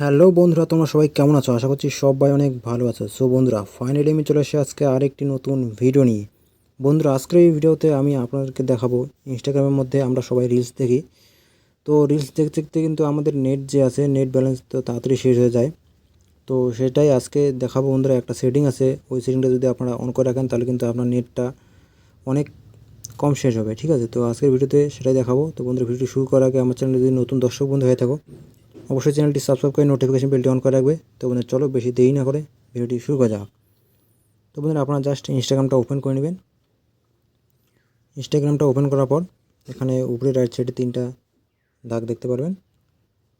Hello বন্ধুরা, তোমরা সবাই কেমন আছো? আশা করছি সবাই অনেক ভালো আছো। সো বন্ধুরা ফাইনালি আমি চলে এসে আজকে আরেকটি নতুন ভিডিও নিয়ে। বন্ধুরা, আজকের এই ভিডিওতে আমি আপনাদেরকে দেখাবো ইনস্টাগ্রামের মধ্যে আমরা সবাই রিলস দেখি। তো রিলস দেখতে দেখতে কিন্তু আমাদের নেট যে আছে নেট ব্যালেন্স তো তাড়াতাড়ি শেষ হয়ে যায়। তো সেটাই আজকে দেখাবো বন্ধুরা, একটা সেটিং আছে। ওই সেটিংটা যদি আপনারা অন করে রাখেন, তাহলে কিন্তু আপনার নেটটা অনেক কম শেষ হবে, ঠিক আছে? তো আজকের ভিডিওতে সেটাই দেখাবো। তো বন্ধুরা ভিডিওটি শুরু করার আগে আমার চ্যানেলে যদি নতুন দর্শক বন্ধু হয়ে থাকো অবশ্যই চ্যানেলটি সাবস্ক্রাইব করে নোটিফিকেশন বেলটি অন করে রাখবে। তো বন্ধুরা, চলো বেশি দেরি না করে ভিডিওটি শুরু করা যাক। তো বন্ধুরা, আপনারা জাস্ট ইনস্টাগ্রামটা ওপেন করে নেবেন। ইনস্টাগ্রামটা ওপেন করার পর এখানে উপরে রাইট সাইডে তিনটা দাগ দেখতে পারবেন,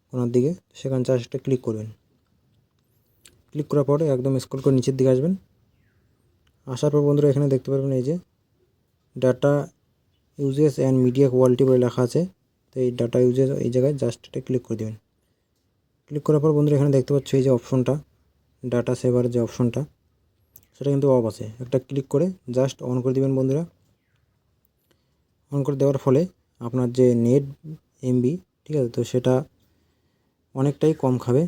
কোনার দিকে। সেখানে জাস্ট ক্লিক করবেন। ক্লিক করার পরে একদম স্ক্রল করে নিচের দিকে আসবেন। আসার পর বন্ধুরা, এখানে দেখতে পারবেন এই যে data uses and media quality বলে লেখা আছে। তো এই ডাটা ইউজেস এই জায়গায় জাস্ট এটা ক্লিক করে দেবেন। ক্লিক করার পর বন্ধুরা এখানে দেখতে পাচ্ছ এই যে অপশনটা ডাটা সেভার যে অপশনটা, সেটা কিন্তু অফ আছে। একটা ক্লিক করে জাস্ট অন করে দিবেন বন্ধুরা। অন করে দেওয়ার ফলে আপনার যে নেট এমবি ঠিক আছে? তো সেটা অনেকটাই কম খাবে,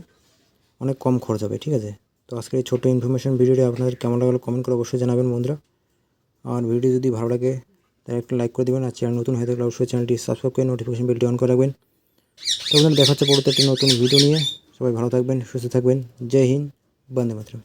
অনেক কম খরচ হবে, ঠিক আছে? তো আজকের এই ছোটো ইনফরমেশন ভিডিওটি আপনাদের কেমন লাগল কমেন্ট করে অবশ্যই জানাবেন বন্ধুরা। আর ভিডিও যদি ভালো লাগে, তাহলে একটা লাইক করে দেবেন। আর চ্যানেল নতুন হয়ে থাকলে অবশ্যই চ্যানেলটি সাবস্ক্রাইব করে নোটিফিকেশন বেলটি অন করে রাখবেন। তো দেখা হচ্ছে পরবর্তী একটি নতুন ভিডিও নিয়ে। সবাই ভালো থাকবেন, সুস্থ থাকবেন। জয় হিন্দ, বন্দে মাতরম।